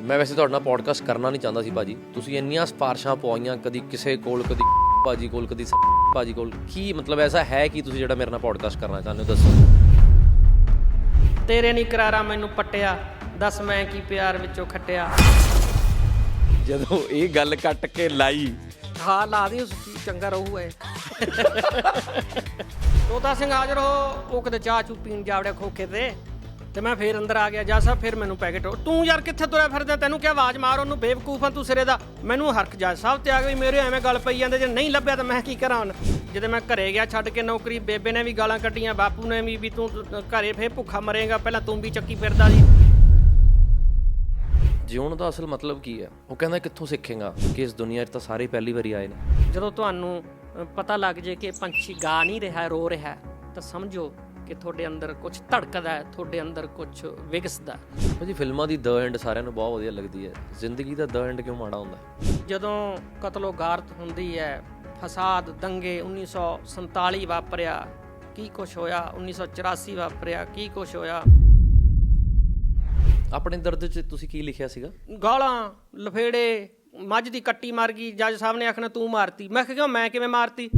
ਮੈਂ ਵੈਸੇ ਤੁਹਾਡੇ ਨਾਲ ਪੋਡਕਾਸਟ ਕਰਨਾ ਨਹੀਂ ਚਾਹੁੰਦਾ ਸੀ ਭਾਜੀ। ਤੁਸੀਂ ਇੰਨੀਆਂ ਸਿਫਾਰਸ਼ਾਂ ਪਵਾਈਆਂ ਕਦੀ ਕਿਸੇ ਕੋਲ ਕਦੀ ਭਾਜੀ ਕੋਲ ਕਦੀ ਭਾਜੀ ਕੋਲ। ਕੀ ਮਤਲਬ ਐਸਾ ਹੈ ਕਿ ਤੁਸੀਂ ਜਿਹੜਾ ਮੇਰੇ ਨਾਲ ਪੋਡਕਾਸਟ ਕਰਨਾ ਚਾਹੁੰਦੇ ਹੋ ਦੱਸੋ? ਤੇਰੇ ਨਹੀਂ ਕਰਾਰਾ ਮੈਨੂੰ ਪੱਟਿਆ ਦੱਸ ਮੈਂ ਕੀ ਪਿਆਰ ਵਿੱਚੋਂ ਖੱਟਿਆ। ਜਦੋਂ ਇਹ ਗੱਲ ਕੱਟ ਕੇ ਲਾਈ। ਹਾਂ ਲਾ ਦੀ ਉਸ ਚੰਗਾ ਰਹੂ ਐ। ਤੋਤਾ ਸਿੰਘ ਹਾਜ਼ਰ ਹੋ ਉਹ ਕਿਤੇ ਚਾਹ ਚੂ ਪੀਣ ਜਾਵੜਿਆ ਖੋਖੇ ਤੇ। ਤੇ ਮੈਂ ਫੇਰ ਅੰਦਰ ਆ ਗਿਆ ਜਾ ਸਾਹਿਬ ਫਿਰ ਮੈਨੂੰ ਪੈਕੇਟ ਤੂੰ ਯਾਰ ਕਿੱਥੇ ਤੁਰਿਆ ਫਿਰਦਾ? ਤੈਨੂੰ ਕਿਹਾ ਆਵਾਜ਼ ਮਾਰ ਉਹਨੂੰ? ਬੇਵਕੂਫ ਆ ਤੂੰ ਸਿਰੇ ਦਾ। ਮੈਨੂੰ ਹਰਖ ਜਾ ਸਾਹਿਬ ਤੇ ਆ ਗਈ ਮੇਰੇ ਐਵੇਂ ਗੱਲ ਪਈ ਜਾਂਦੇ ਜੇ ਨਹੀਂ ਲੱਭਿਆ ਤਾਂ ਮੈਂ ਕੀ ਕਰਾਂ ਹੁਣ? ਜਦੋਂ ਮੈਂ ਘਰੇ ਗਿਆ ਛੱਡ ਕੇ ਨੌਕਰੀ ਬੇਬੇ ਨੇ ਵੀ ਗਾਲਾਂ ਕੱਢੀਆਂ ਬਾਪੂ ਨੇ ਵੀ ਵੀ ਤੂੰ ਘਰੇ ਫੇਰ ਭੁੱਖਾ ਮਰੇਗਾ ਪਹਿਲਾਂ ਤੂੰ ਵੀ ਚੱਕੀ ਫਿਰਦਾ ਸੀ। ਜਿਉਣ ਦਾ ਅਸਲ ਮਤਲਬ ਕੀ ਹੈ? ਉਹ ਕਹਿੰਦਾ ਕਿੱਥੋਂ ਸਿੱਖੇਗਾ ਕਿ ਇਸ ਦੁਨੀਆ 'ਚ ਤਾਂ ਸਾਰੇ ਪਹਿਲੀ ਵਾਰੀ ਆਏ ਨੇ। ਜਦੋਂ ਤੁਹਾਨੂੰ ਪਤਾ ਲੱਗ ਜੇ ਕਿ ਪੰਛੀ ਗਾ ਨਹੀਂ ਰਿਹਾ ਰੋ ਰਿਹਾ ਤਾਂ ਸਮਝੋ ਕਿ ਤੁਹਾਡੇ ਅੰਦਰ ਕੁਝ ਧੜਕਦਾ ਹੈ ਤੁਹਾਡੇ ਅੰਦਰ ਕੁਝ ਵਿਗਸਦਾ ਹੈ। ਭਾਜੀ ਫਿਲਮਾਂ ਦੀ ਦ ਐਂਡ ਸਾਰਿਆਂ ਨੂੰ ਬਹੁਤ ਵਧੀਆ ਲੱਗਦੀ ਹੈ। ਜ਼ਿੰਦਗੀ ਦਾ ਦ ਐਂਡ ਕਿਉਂ ਮਾੜਾ ਹੁੰਦਾ? ਜਦੋਂ ਕਤਲੋ ਗਾਰਤ ਹੁੰਦੀ ਹੈ ਫਸਾਦ ਦੰਗੇ 1947 ਵਾਪਰਿਆ ਕੀ ਕੁਝ ਹੋਇਆ? 1984 ਵਾਪਰਿਆ ਕੀ ਕੁਝ ਹੋਇਆ? ਆਪਣੇ ਦਰਦ 'ਚ ਤੁਸੀਂ ਕੀ ਲਿਖਿਆ ਸੀਗਾ? ਗਾਲਾਂ ਲਫੇੜੇ ਮੱਝ ਦੀ ਕੱਟੀ ਮਾਰ ਗਈ ਜੱਜ ਸਾਹਿਬ ਨੇ ਆਖਣਾ ਤੂੰ ਮਾਰਤੀ। ਮੈਂ ਕਿਹਾ ਮੈਂ ਕਿਵੇਂ ਮਾਰਤੀ?